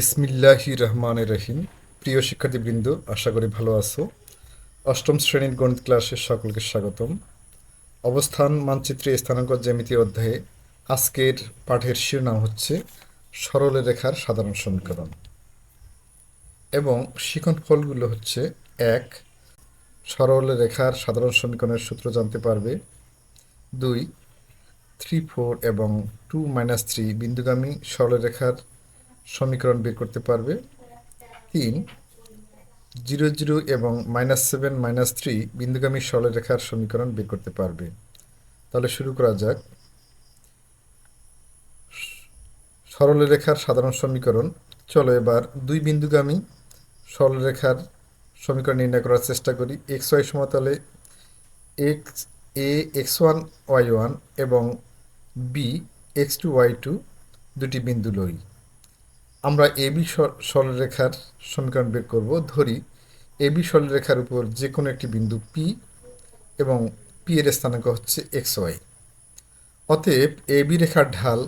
বিসমিল্লাহি রহমানের রহিম। প্রিয় শিক্ষার্থীবৃন্দ, আশা করি ভালো আছো। অষ্টম শ্রেণির গণিত ক্লাসে সকলকে স্বাগতম। অবস্থান, মানচিত্রে, স্থানাঙ্ক, জ্যামিতি অধ্যায়ে আজকের পাঠের শিরোনাম হচ্ছে সরল রেখার সাধারণ সমীকরণ। এবং শিখন ফলগুলো হচ্ছে এক, সরল রেখার সাধারণ সমীকরণের সূত্র জানতে পারবে। দুই, থ্রি ফোর এবং টু মাইনাস থ্রি বিন্দুগামী সরলরেখার সমীকরণ বের করতে পারবে। তিন, জিরো জিরো এবং মাইনাস সেভেন মাইনাস থ্রি বিন্দুগামী সরলরেখার সমীকরণ বের করতে পারবে। তাহলে শুরু করা যাক। সরলরেখার সাধারণ সমীকরণ। চলো এবার দুই বিন্দুগামী সরলরেখার সমীকরণ নির্ণয় করার চেষ্টা করি। এক্স ওয়াই সমতলে X A, X one, Y one এবং B, X two, Y two দুটি বিন্দু লই। আমরা এ বি সরলরেখার সমীকরণ বের করব, ধরি এ বি সরলরেখার উপর যে কোনো একটি বিন্দু পি এবং পি এর স্থানাঙ্ক হচ্ছে এক্স ওয়াই অতএব এ বি রেখার ঢাল,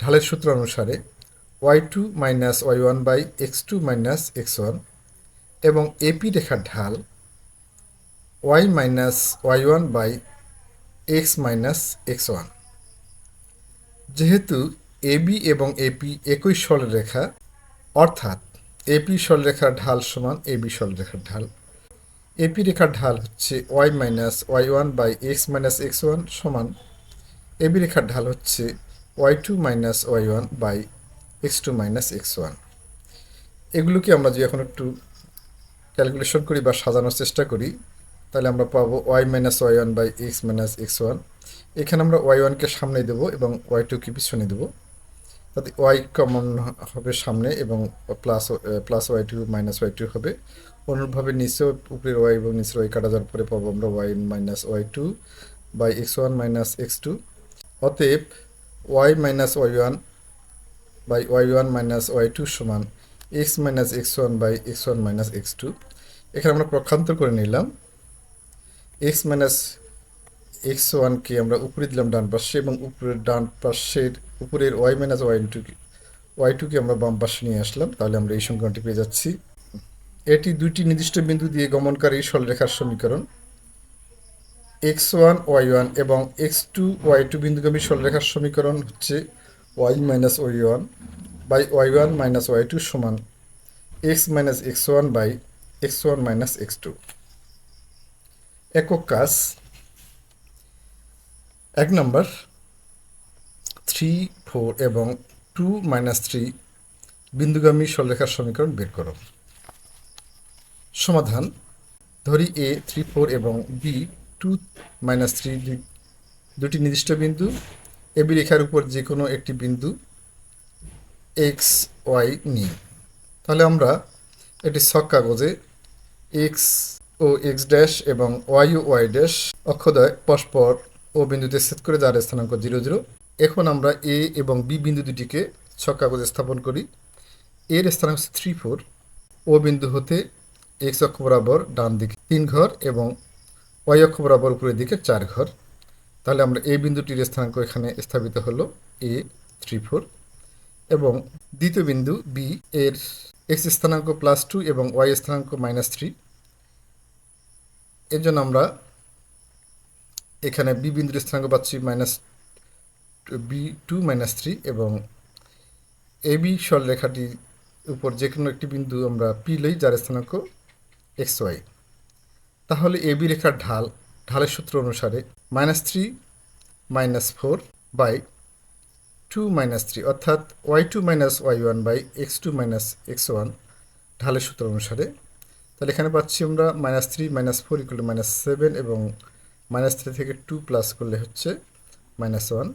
ঢালের সূত্র অনুসারে Y two minus Y one by X two minus X one এবং এপি রেখার ঢাল Y minus Y one by X minus X one যেহেতু এবি এবং এপি একই সরলরেখা অর্থাৎ এপি সরলরেখার ঢাল সমান এবি সরলরেখার ঢাল। এপি রেখার ঢাল হচ্ছে Y minus Y one by X minus X one সমান এবি রেখার ঢাল হচ্ছে Y two minus Y one by X two minus X one. এগুলোকে আমরা যদি এখন একটু ক্যালকুলেশন করি বা সাজানোর চেষ্টা করি, তাহলে আমরা পাবো Y minus Y one by X minus X one. এখানে আমরা ওয়াই ওয়ানকে সামনে দেবো এবং ওয়াই টু টুকে পিছনে দেবো। ওয়াই কমন হবে সামনে এবং plus plus Y two minus Y two হবে। অনুরূপভাবে নিচেও উপরের ওয়াই এবং নিচের ওয়াই কাটা যাওয়ার পরে পাবো আমরা Y minus Y two by X one minus X two অতএব Y minus Y one by Y one minus Y two সমান X minus X one by X one minus X two এখানে আমরা প্রক্ষান্তর করে নিলাম। এক্স মাইনাস এক্স ওয়ানকে আমরা উপরে দিলাম ডান পাশে এবং উপরের ডান পাশের, উপরের Y minus Y two Y টুকে আমরা বাম পাশে নিয়ে আসলাম। তাহলে আমরা এই সমীকরণটি পেয়ে যাচ্ছি। এটি দুইটি নির্দিষ্ট বিন্দু দিয়ে গমনকারী সরলরেখার সমীকরণ। এক্স ওয়ান ওয়াই ওয়ান এবং এক্স টু ওয়াই টু বিন্দুগামী সরলরেখার সমীকরণ হচ্ছে Y minus Y one by Y one minus Y two সমান X minus X one by X one minus X two একক কাজ এক নম্বর থ্রি ফোর এবং টু মাইনাস থ্রি বিন্দুগামী সরলরেখার সমীকরণ বের করো। সমাধান, ধরি এ থ্রি ফোর এবং বি টু মাইনাস থ্রি দুটি নির্দিষ্ট বিন্দু। এবি রেখার উপর যে কোনো একটি বিন্দু এক্স ওয়াই নিই। তাহলে আমরা এটি ছক কাগজে এক্স ও এক্স ড্যাশ এবং ওয়াই ও ওয়াই ড্যাশ অক্ষদয় পরস্পর ও বিন্দুতে সেট করে যার স্থানাঙ্ক জিরো জিরো। এখন আমরা এ এবং বি বিন্দু দুটিকে ছক কাগজে স্থাপন করি। এর স্থানাঙ্ক হচ্ছে থ্রি ফোর। ও বিন্দু হতে এক্স অক্ষ বরাবর ডান দিকে তিন ঘর এবং ওয়াই অক্ষ বরাবর উপরের দিকে চার ঘর। তাহলে আমরা এ বিন্দুটির স্থানাঙ্ক এখানে স্থাপিত হলো এ থ্রি ফোর এবং দ্বিতীয় বিন্দু বি এর এক্স স্থানাঙ্ক প্লাস টু এবং ওয়াই স্থানাঙ্ক মাইনাস থ্রি। এর জন্য আমরা এখানে বি বিন্দুর স্থানাঙ্ক পাচ্ছি minus B two minus three এবং এ বি সরলরেখাটির উপর যে কোনো একটি বিন্দু আমরা পি লই, যার স্থানাঙ্ক এক্স ওয়াই তাহলে এ বি রেখার ঢাল, ঢালের সূত্র অনুসারে minus three minus four by two minus three অর্থাৎ Y two minus Y one by X two minus X one ঢালের সূত্র অনুসারে। তাহলে এখানে পাচ্ছি আমরা minus three minus four equal to minus seven এবং মাইনাস থ্রি থেকে টু প্লাস করলে হচ্ছে মাইনাস ওয়ান।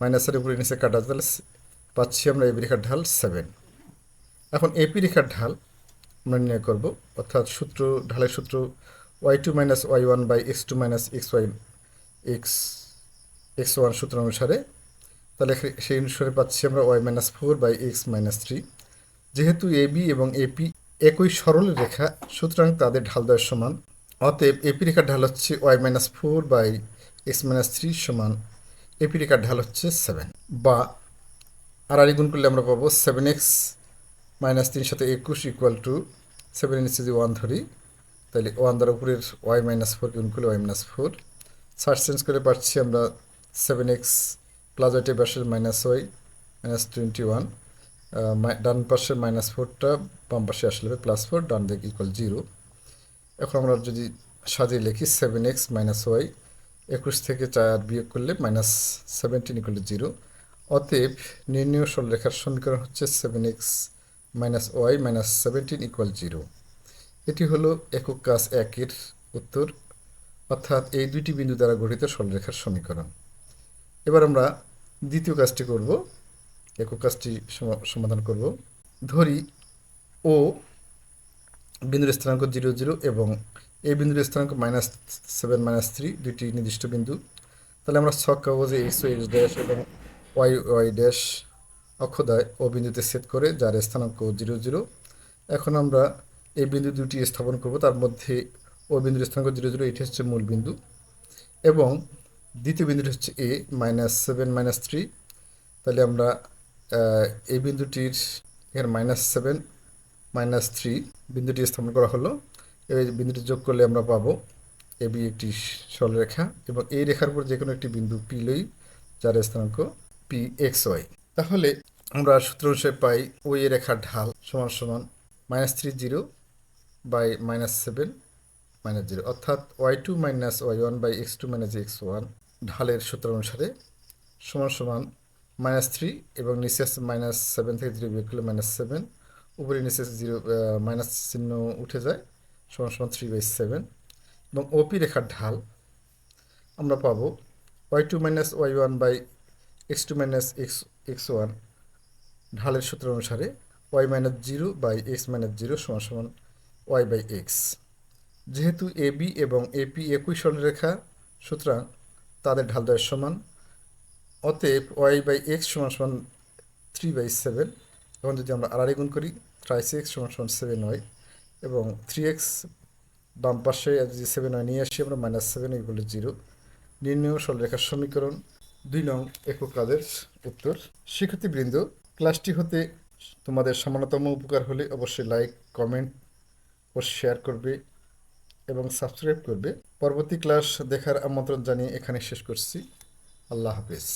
মাইনাসের উপরে নিচে কাটা তাহলে পাচ্ছি আমরা এবি রেখার ঢাল সেভেন। এখন এপি রেখার ঢাল আমরা নির্ণয় করব, অর্থাৎ সূত্র, ঢালের সূত্র Y two minus Y one by X two minus X Y X X one সূত্র অনুসারে, তাহলে সেই অনুসারে পাচ্ছি আমরা Y minus four by X minus three যেহেতু এবি এবং এপি একই সরল রেখা সুতরাং তাদের ঢাল দেওয়ার সমান অতএব এপি রেখার ঢাল হচ্ছে y minus four by x minus three সমান এপি রেখার ঢাল হচ্ছে সেভেন বা আর আড়ি গুণ করলে আমরা পাবো সেভেন এক্স মাইনাস তিন সাথে একুশ ইকুয়াল টু সেভেন নিচে যদি ওয়ান ধরি, তাহলে ওয়ান দ্বারা উপরের ওয়াই মাইনাস ফোর গুণ করলে y minus four search change করে পাচ্ছি আমরা সেভেন এক্স প্লাস ওয়াইটে পাশের minus y minus twenty one ডান পাশের মাইনাস ফোরটা বাম পাশে আসলে প্লাস ফোর ডান দিক ইকুয়াল জিরো এখন আমরা যদি সাজিয়ে লিখি সেভেন এক্স মাইনাস ওয়াই একুশ থেকে চার বিয়োগ করলে মাইনাস সেভেন্টিন ইকুয়াল জিরো অতএব নির্ণয় সরলরেখার সমীকরণ হচ্ছে seven x minus y minus seventeen equal zero এটি হলো একক কাজ একের উত্তর, অর্থাৎ এই দুইটি বিন্দু দ্বারা গঠিত সরলরেখার সমীকরণ। এবার আমরা দ্বিতীয় কাজটি করব, একক কাজটি সমা- সমাধান করব। ধরি ও বিন্দুর স্থানাঙ্ক জিরো জিরো এবং এই বিন্দুর স্থানাঙ্ক মাইনাস সেভেন মাইনাস থ্রি দুইটি নির্দিষ্ট বিন্দু। তাহলে আমরা ছক কাগজে এক্স এক্স ড্যাশ এবং ওয়াই ওয়াই ড্যাশ অক্ষদায় ও বিন্দুতে সেট করে যার স্থানাঙ্ক জিরো জিরো। এখন আমরা এই বিন্দু দুটি স্থাপন করব, তার মধ্যে ও বিন্দুর স্থানাঙ্ক জিরো জিরো, এটি হচ্ছে মূল বিন্দু। এবং দ্বিতীয় বিন্দুটি হচ্ছে এ মাইনাস সেভেন মাইনাস থ্রি। তাহলে আমরা এই বিন্দুটির এখানে মাইনাস সেভেন মাইনাস থ্রি বিন্দুটি স্থাপন করা হলো। এই বিন্দুটি যোগ করলে আমরা পাবো এ, বি, একটি সরলরেখা এবং এই রেখার উপর যে কোনো একটি বিন্দু পি লই যার স্থানাঙ্ক পি এক্স ওয়াই তাহলে আমরা সূত্র অনুসারে পাই ওই রেখার ঢাল সমান সমান minus three zero by minus seven minus zero. অর্থাৎ y two minus y one by x two minus x one ঢালের সূত্র অনুসারে সমান সমান মাইনাস থ্রি এবং নিচে আছে মাইনাস সেভেন থেকে জিরো বিয়োগ করলে মাইনাস সেভেন উপরে নিচে জিরো মাইনাস চিহ্ন উঠে যায়, সমান সমান থ্রি বাই সেভেন এবং ওপি রেখার ঢাল আমরা পাবো y two minus y one by x two minus x x one ঢালের সূত্র অনুসারে y minus zero by x minus zero সমান সমান ওয়াই বাই এক্স যেহেতু এ বি এবং এপি একই সরলরেখা, সুতরাং তাদের ঢাল দেওয়ার সমান। অতএব ওয়াই বাই এক্স সমান সমান থ্রি বাই সেভেন এখন যদি আমরা আড়াই গুণ করি থ্রাইস সিক্স সমান সমান সেভেন ওয়াই এবং থ্রি এক্স বাম পাশে যদি সেভেন ওয়াই নিয়ে আসি, আমরা মাইনাস সেভেন এগুলো জিরো নির্ণয় সরলরেখার সমীকরণ, দুই নং একক কাজের উত্তর। শিক্ষার্থীবৃন্দ ক্লাসটি হতে তোমাদের সামান্যতম উপকার হলে অবশ্যই লাইক কমেন্ট ও শেয়ার করবে এবং সাবস্ক্রাইব করবে। পরবর্তী ক্লাস দেখার আমন্ত্রণ জানিয়ে এখানে শেষ করছি। আল্লাহ হাফিজ।